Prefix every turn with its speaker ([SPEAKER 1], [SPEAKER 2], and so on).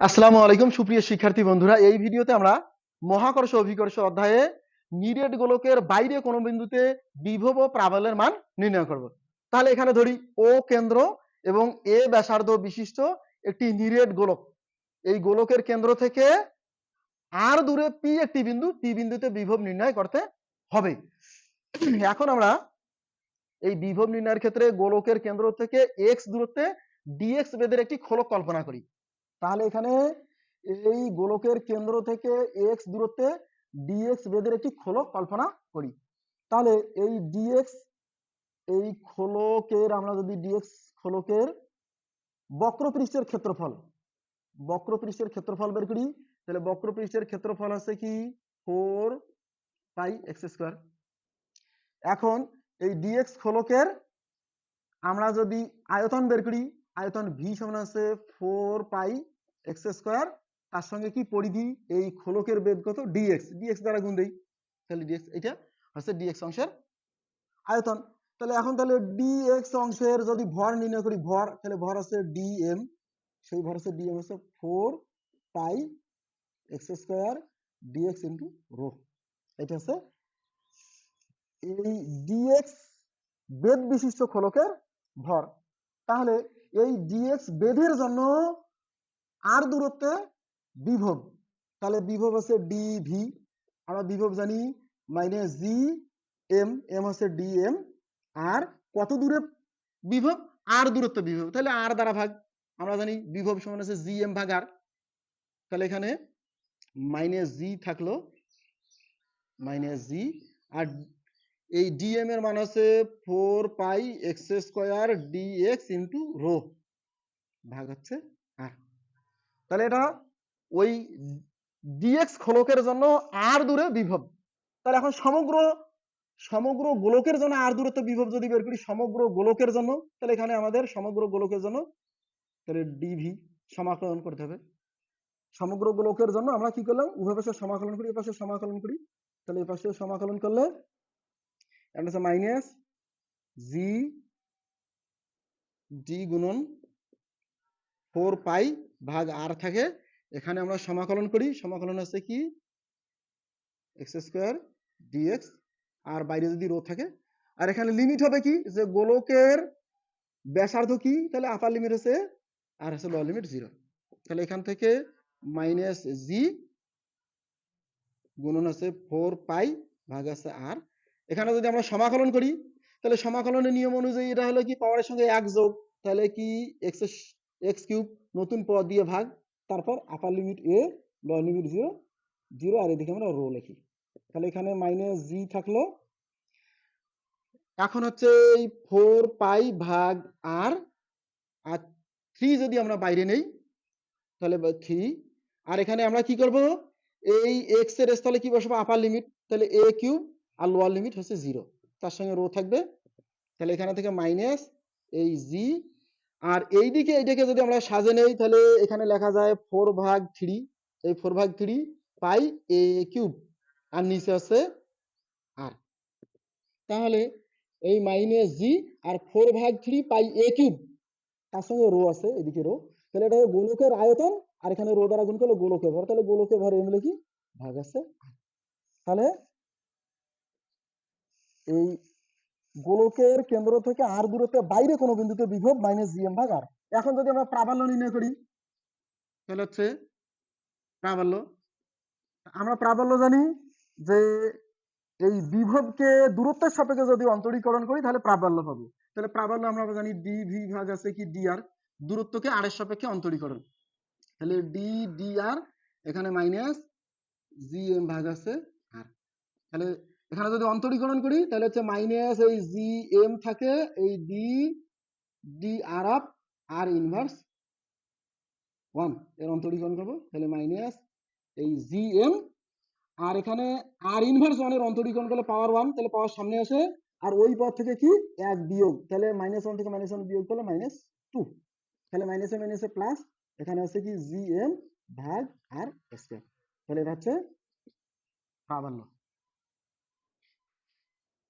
[SPEAKER 1] আসসালামু আলাইকুম, সুপ্রিয় শিক্ষার্থী বন্ধুরা। এই ভিডিওতে আমরা মহাকর্ষ অভিকর্ষ অধ্যায়ে নিরেট গোলকের বাইরে কোনো বিন্দুতে বিভব প্রাবল্যের মান নির্ণয় করব। তাহলে এখানে ধরি ও কেন্দ্র এবং এ ব্যাসার্ধ বিশিষ্ট একটি নিরেট গোলক। এই গোলকের কেন্দ্র থেকে আর দূরে পি একটি বিন্দু পি বিন্দুতে বিভব নির্ণয় করতে হবে। এখন আমরা এই বিভব নির্ণয়ের ক্ষেত্রে গোলকের কেন্দ্র থেকে এক্স দূরত্বে ডিএক্স বেদের একটি খোলক কল্পনা করি। তাহলে এখানে এই গোলকের কেন্দ্র থেকে এক্স দূরত্বে ডিএক্স বেদের একটি খোলক কল্পনা করি। তাহলে এই ডিএক্স এই খোলকের আমরা যদি ডিএক্স খোলকের বক্রপৃষ্ঠের ক্ষেত্রফল বক্রপৃষ্ঠের ক্ষেত্রফল বের করি, তাহলে বক্রপৃষ্ঠের ক্ষেত্রফল আছে কি? Four pi x square. এখন এই ডিএক্স খোলকের আমরা যদি আয়তন বের করি, আয়তন ভি সমান আছে ফোর পাই এক্স স্কোয়ার তার সঙ্গে কি পরিধি? এই খোলকের বেদ কত? ডিএক্স ডিএক্স দ্বারা গুণ দেই। তাহলে ডিএক্স এটা হচ্ছে ডিএক্স অংশের আয়তন। তাহলে এখন তাহলে ডিএক্স অংশের যদি ভর নির্ণয় করি, ভর, তাহলে ভর আছে ডিএম সেই ভর আছে ডিএম হচ্ছে four pi x square dx into rho এটা হচ্ছে এই ডিএক্স বেদ বিশিষ্ট খোলকের ভর। তাহলে এই ডিএক্স বেধের জন্য আর দূরত্বে বিভব। তাহলে বিভব আছে ডিভি আমরা বিভব জানি মাইনাস জি এম এম হচ্ছে ডি এম আর কত দূরে বিভব? আর দূরত্ব বিভব। তাহলে আর দ্বারা ভাগ, আমরা জানি বিভব সমান আছে জি এম ভাগ আর তাহলে এখানে মাইনাস জি থাকল মাইনাস জি আর এই ডিএম এর মান আছে four pi x square d x into rho ভাগ হচ্ছে আর তাহলে এটা ওই ডিএক্স খোলকের জন্য আর দূরে বিভব। তাহলে এখন সমগ্র সমগ্র গোলকের জন্য আর দূরত্ব বিভব যদি বের করি, সমগ্র গোলকের জন্য, তাহলে এখানে আমাদের সমগ্র গোলকের জন্য, তাহলে ডিভি সমাকলন করতে হবে। সমগ্র গোলকের জন্য আমরা কি করলাম? উভয় পাশে সমাকলন করি, এ পাশে সমাকলন করি। তাহলে এ পাশে সমাকলন করলে মাইনাস জি ডি গুণন ফোর পাই ভাগ আর থাকে, এখানে আমরা সমাকলন করি। সমাকলন হচ্ছে কি? এক্স স্কোয়ার ডিএক্স আর বাইরে যদি রো থাকে। আর এখানে লিমিট হবে কি? যে গোলকের ব্যাসার্ধ কি? তাহলে আপার লিমিট হচ্ছে আর হচ্ছে লোয়ার লিমিট জিরো তাহলে এখান থেকে মাইনাস জি গুণন আছে ফোর পাই ভাগ আছে আর এখানে যদি আমরা সমাকলন করি, তাহলে সমাকলনের নিয়ম অনুযায়ী এটা হলো কি? পাওয়ারের সঙ্গে এক যোগ। তাহলে কি? এক্স এক্স কিউব নতুন পদ দিয়ে ভাগ, তারপর upper limit a lower limit zero zero আর এদিকে আমরা রো লিখি। তাহলে এখানে মাইনাস জি থাকল। এখন হচ্ছে এই ফোর পাই ভাগ আর আর থ্রি যদি আমরা বাইরে নেই, তাহলে থ্রি আর এখানে আমরা কি করব? এই এক্সের স্থলে কি বসাবো? আপার লিমিট তাহলে এ কিউব আর লোয়ার লিমিট হচ্ছে জিরো তার সঙ্গে রো থাকবে। তাহলে এখানে থেকে মাইনাস এই জি আর এই দিকে এইটাকে যদি আমরা সাজে নেই, তাহলে এখানে লেখা যায় ফোর ভাগ থ্রি এই ফোর ভাগ থ্রি পাই এ কিউব আর নিচে আছে আর তাহলে এই মাইনাস জি আর ফোর ভাগ থ্রি পাই এ কিউব তার সঙ্গে রো আছে, এদিকে রো তাহলে এটা গোলকের আয়তন, আর এখানে রো দ্বারা গুণ করলে গোলকে ভর, তাহলে গোলকে ভর এম লিখি ভাগ আছে তাহলে এই গোলকের কেন্দ্র থেকে আর দূরত্বে বাইরে কোনো বিন্দুতে বিভব মাইনাস জিএম ভাগ আর এখন যদি আমরা প্রাবল্য নির্ণয় করি, তাহলে হচ্ছে প্রাবল্য। আমরা প্রাবল্য জানি যে এই বিভবকে দূরত্বের সাপেক্ষে যদি অন্তরীকরণ করি, তাহলে প্রাবল্য পাবো। তাহলে প্রাবল্য আমরা জানি ডি ভি ভাগ আছে কি ডি আর দূরত্বকে আর এর সাপেক্ষে অন্তরীকরণ। তাহলে ডি ডি আর এখানে মাইনাস জি এম ভাগ আছে আর তাহলে এখানে যদি অন্তরীকরণ করি, তাহলে হচ্ছে মাইনাস এই জি এম থাকে এই d d r up r inverse ওয়ানের অন্তরীকরণ করব, তাহলে মাইনাস এই জি এম আর এখানে আর ইনভার্স ওয়ানের অন্তরীকরণ করলে পাওয়ার ওয়ান তাহলে পাওয়ার সামনে আসে। আর ওই পদ থেকে কি? এক বিয়োগ। তাহলে মাইনাস ওয়ান থেকে মাইনাস ওয়ান বিয়োগ করলে মাইনাস টু তাহলে মাইনাস এ মাইনাসে মাইনাসে প্লাস এখানে হচ্ছে কি? জি এম ভাগ আর স্কোয়ার তাহলে এটা হচ্ছে প্রাবল্য